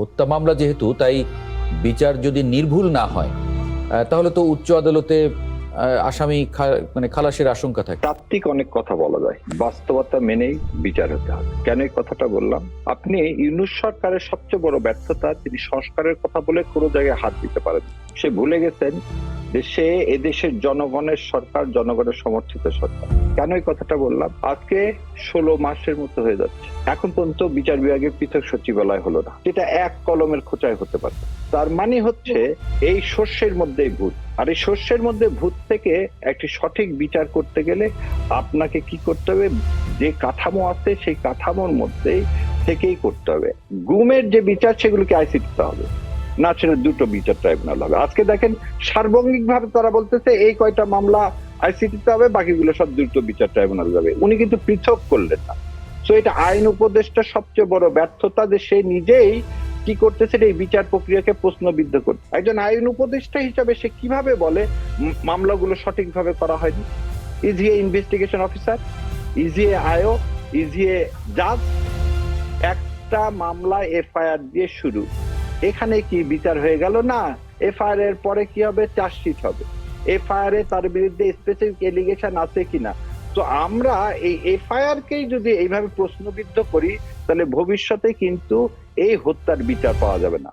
হত্যা মামলা যেহেতু, তাই বিচার যদি নির্ভুল না হয় তাহলে তো উচ্চ আদালতে আসামি মানে খালাসের আশঙ্কা থাকে। তাত্ত্বিক অনেক কথা বলা যায়। বাস্তবতা মেনেই বিচার হতে হবে। কেন এই কথাটা বললাম? আপনি ইউনুস সরকারের সবচেয়ে বড় ব্যর্থতা, তিনি সংস্কারের কথা বলে কোনো জায়গায় হাত দিতে পারেন সে ভুলে গেছেন সে এদেশের জনগণের সরকার, জনগণের সমর্থিত সরকার। কেন এই কথাটা বললাম? আজকে ষোলো মাসের মতো হয়ে যাচ্ছে। এখন পর্যন্ত বিচার বিভাগের পৃথক সচিবালয় হলো না। যেটা এক কলমের খোঁচায় হতে পারে। তার মানে হচ্ছে এই শস্যের মধ্যেই ভূত। আর এই শস্যের মধ্যে ভূত থেকে একটি সঠিক বিচার করতে গেলে আপনাকে কি করতে হবে? যে কাঠামো আছে, সেই কাঠামোর মধ্যেই থেকেই করতে হবে। গুমের যে বিচার, সেগুলোকে আইসিটিতে হবে। না সেটা দুটো বিচার ট্রাইব্যুনাল হবে। আজকে দেখেন সার্বঙ্গিক ভাবে তারা বলতেছে, এই কয়টা মামলা আইসিটিতে হবে, বাকিগুলো সব দ্রুত বিচার ট্রাইব্যুনাল যাবে। উনি কিন্তু পৃথক করলেন না। তো এটা আইন উপদেষ্টা সবচেয়ে বড় ব্যর্থতা যে সে নিজেই কি করতেছে এই বিচার প্রক্রিয়াকে প্রশ্নবিদ্ধ করতে। একজন আইন উপদেষ্টা হিসাবে সে কীভাবে বলে মামলাগুলো সঠিকভাবে করা হয়নি? Is a investigation officer is a আয়ো ইজ এ জাজ একটা মামলা এফআইআর দিয়ে শুরু। এখানে কি বিচার হয়ে গেল? না। এফআইআর এর পরে কি হবে? চার্জশিট হবে। এফআইআর এ তার বিরুদ্ধে স্পেসিফিক এলিগেশন আছে কিনা? তো আমরা এই এফআইআর কেই যদি এইভাবে প্রশ্নবিদ্ধ করি, তাহলে ভবিষ্যতে কিন্তু এই হত্যার বিচার পাওয়া যাবে না।